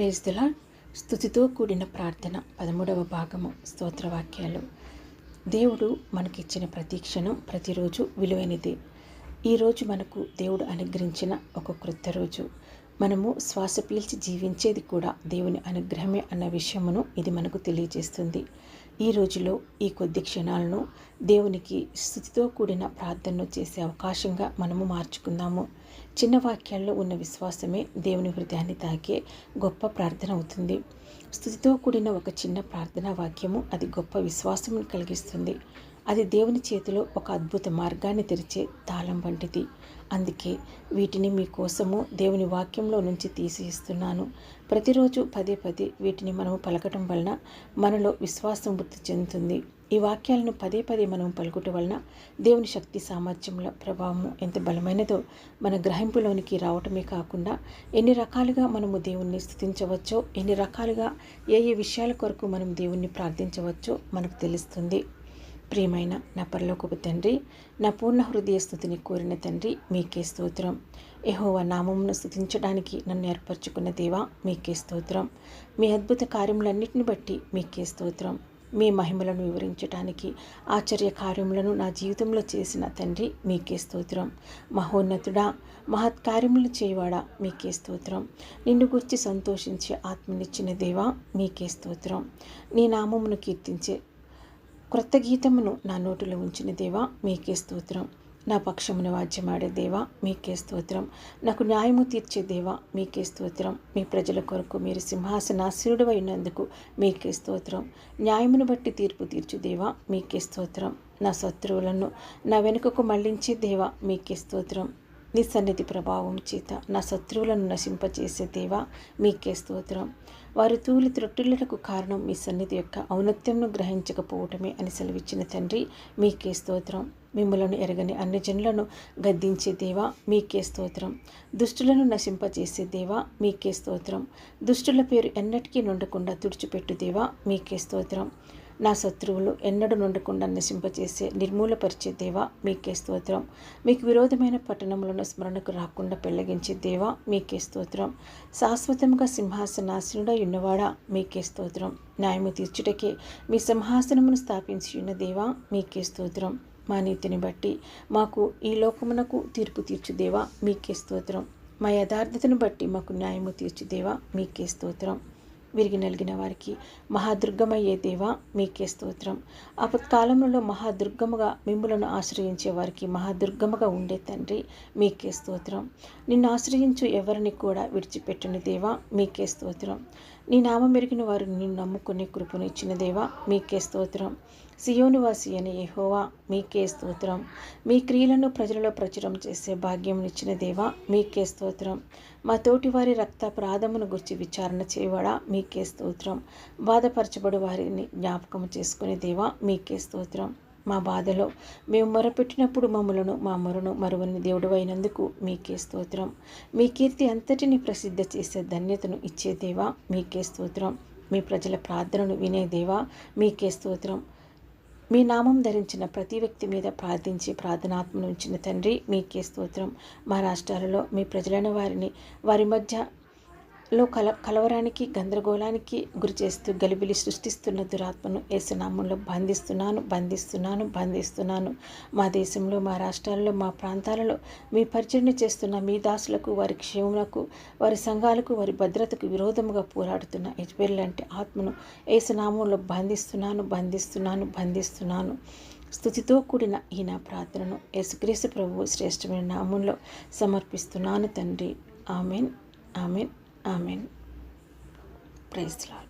ప్రేజ్దుల స్థుతితో కూడిన ప్రార్థన. పదమూడవ భాగము. స్తోత్రవాక్యాలు. దేవుడు మనకిచ్చిన ప్రతి ప్రతిరోజు విలువైనది. ఈరోజు మనకు దేవుడు అనుగ్రహించిన ఒక క్రొత్త రోజు. మనము శ్వాస పీల్చి జీవించేది కూడా దేవుని అనుగ్రహమే అన్న విషయమును ఇది మనకు తెలియజేస్తుంది. ఈ రోజులో ఈ కొద్ది క్షణాలను దేవునికి స్థుతితో కూడిన ప్రార్థనను చేసే అవకాశంగా మనము మార్చుకుందాము. చిన్న వాక్యాల్లో ఉన్న విశ్వాసమే దేవుని హృదయాన్ని తాకే గొప్ప ప్రార్థన అవుతుంది. స్థుతితో కూడిన ఒక చిన్న ప్రార్థనా వాక్యము అది గొప్ప విశ్వాసం కలిగిస్తుంది. అది దేవుని చేతిలో ఒక అద్భుత మార్గాన్ని తెరిచే తాళం వంటిది. అందుకే వీటిని మీకోసము దేవుని వాక్యంలో నుంచి తీసి ఇస్తున్నాను ప్రతిరోజు పదే పదే వీటిని మనము పలకటం వలన మనలో విశ్వాసం వృద్ధి చెందుతుంది. ఈ వాక్యాలను పదే పదే మనం పలుకుట వలన దేవుని శక్తి సామర్థ్యంలో ప్రభావము ఎంత బలమైనదో మన గ్రహింపులోనికి రావటమే కాకుండా ఎన్ని రకాలుగా మనము దేవుణ్ణి స్థుతించవచ్చో ఎన్ని రకాలుగా ఏ ఏ విషయాల కొరకు మనం దేవుణ్ణి ప్రార్థించవచ్చో మనకు తెలుస్తుంది. ప్రియమైన నా పరలోకపు తండ్రి నా పూర్ణ హృదయ స్థుతిని కోరిన తండ్రి మీకే స్తోత్రం. ఎహోవ నామమును స్థుతించడానికి నన్ను ఏర్పరచుకున్న దేవా మీకే స్తోత్రం. మీ అద్భుత కార్యములన్నింటిని బట్టి మీకే స్తోత్రం. మీ మహిమలను వివరించడానికి ఆశ్చర్య కార్యములను నా జీవితంలో చేసిన తండ్రి మీకే స్తోత్రం. మహోన్నతుడా మహత్కార్యములు చేయవాడా మీకే స్తోత్రం. నిన్ను గుర్చి సంతోషించే ఆత్మనిచ్చిన దేవా మీకే స్తోత్రం. నీ నామమును కీర్తించే క్రొత్త గీతమును నా నోటిలో ఉంచిన దేవా మీకే స్తోత్రం. నా పక్షమును వాద్యమాడే దేవా మీకే స్తోత్రం. నాకు న్యాయము తీర్చే దేవా మీకే స్తోత్రం. మీ ప్రజల కొరకు మీరు సింహాసనాశీరుడు అయినందుకు మీకే స్తోత్రం. న్యాయమును బట్టి తీర్పు తీర్చు దేవా మీకే స్తోత్రం. నా శత్రువులను నా వెనుకకు మళ్ళించే దేవా మీకే స్తోత్రం. నీ సన్నిధి ప్రభావం చేత నా శత్రువులను నశింపచేసే దేవా మీకే స్తోత్రం. వారు తూలి త్రొట్టులకు కారణం మీ సన్నిధి యొక్క ఔన్నత్యంను గ్రహించకపోవటమే అని సెలవిచ్చిన తండ్రి మీకే స్తోత్రం. మిమ్మలను ఎరగని అన్ని జనులను గద్దించే దేవా మీకే స్తోత్రం. దుష్టులను నశింపజేసే దేవా మీకే స్తోత్రం. దుష్టుల పేరు ఎన్నటికీ నుండకుండా తుడిచిపెట్టు దేవా మీకే స్తోత్రం. నా శత్రువులు ఎన్నడూ నుండకుండా నశింపచేసే నిర్మూలపరిచే దేవా మీకే స్తోత్రం. మీకు విరోధమైన పట్టణములను స్మరణకు రాకుండా పెళ్ళగించే దేవా మీకే స్తోత్రం. శాశ్వతంగా సింహాసనాశనుడై ఉన్నవాడా మీకే స్తోత్రం. న్యాయము తీర్చుటకే మీ సింహాసనమును స్థాపించి ఉన్న దేవా మీకే స్తోత్రం. మా నీతిని బట్టి మాకు ఈ లోకమునకు తీర్పు తీర్చుదేవా మీకే స్తోత్రం. మా యథార్థతను బట్టి మాకు న్యాయము తీర్చుదేవా మీకే స్తోత్రం. విరిగి నలిగిన వారికి మహాదుర్గమయ్యే దేవా మీకే స్తోత్రం. ఆపత్కాలంలో మహాదుర్గముగా మిమ్ములను ఆశ్రయించే వారికి మహాదుర్గముగా ఉండే తండ్రి మీకే స్తోత్రం. నిన్ను ఆశ్రయించు ఎవరిని కూడా విడిచిపెట్టిన దేవా మీకే స్తోత్రం. నీ నామం మెరిగిన వారు నిన్ను నమ్ముకునే కృపను ఇచ్చిన దేవా మీకే స్తోత్రం. సియోనివాసి అని యహోవా మీకే స్తోత్రం. మీ క్రియలను ప్రజలలో ప్రచురం చేసే భాగ్యం ఇచ్చిన దేవా మీకే స్తోత్రం. మా తోటి వారి రక్త ప్రాధమును గురించి విచారణ చేయవాడా మీకే స్తోత్రం. బాధపరచబడి వారిని జ్ఞాపకం చేసుకునే దేవా మీకే స్తోత్రం. మా బాధలో మేము మొరపెట్టినప్పుడు మమ్మలను మా మొరను మరువని దేవుడు అయినందుకు మీకే స్తోత్రం. మీ కీర్తి అంతటిని ప్రసిద్ధ చేసే ధన్యతను ఇచ్చే దేవా మీకే స్తోత్రం. మీ ప్రజల ప్రార్థనను వినే దేవా మీకే స్తోత్రం. మీ నామం ధరించిన ప్రతి వ్యక్తి మీద ప్రార్థించి ప్రార్థనాత్మను ఉంచిన తండ్రి మీకే స్తోత్రం. మా రాష్ట్రాలలో మీ ప్రజలైన వారిని వారి మధ్య లో కల కలవరానికి గందరగోళానికి గురి చేస్తూ గలిబిలి సృష్టిస్తున్న దురాత్మను ఏసునామంలో బంధిస్తున్నాను బంధిస్తున్నాను బంధిస్తున్నాను. మా దేశంలో మా రాష్ట్రాల్లో మా ప్రాంతాలలో మీ పరిచయం చేస్తున్న మీ దాసులకు వారి క్షేమకు వారి సంఘాలకు వారి భద్రతకు విరోధముగా పోరాడుతున్న యజ్బేల్ లాంటి ఆత్మను ఏసునామంలో బంధిస్తున్నాను బంధిస్తున్నాను బంధిస్తున్నాను. స్థుతితో కూడిన ఈ నా ప్రార్థనను యేసుక్రీస్తు ప్రభు శ్రేష్టమైన నామంలో సమర్పిస్తున్నాను తండ్రి. Amen. Amen. Amen praise lord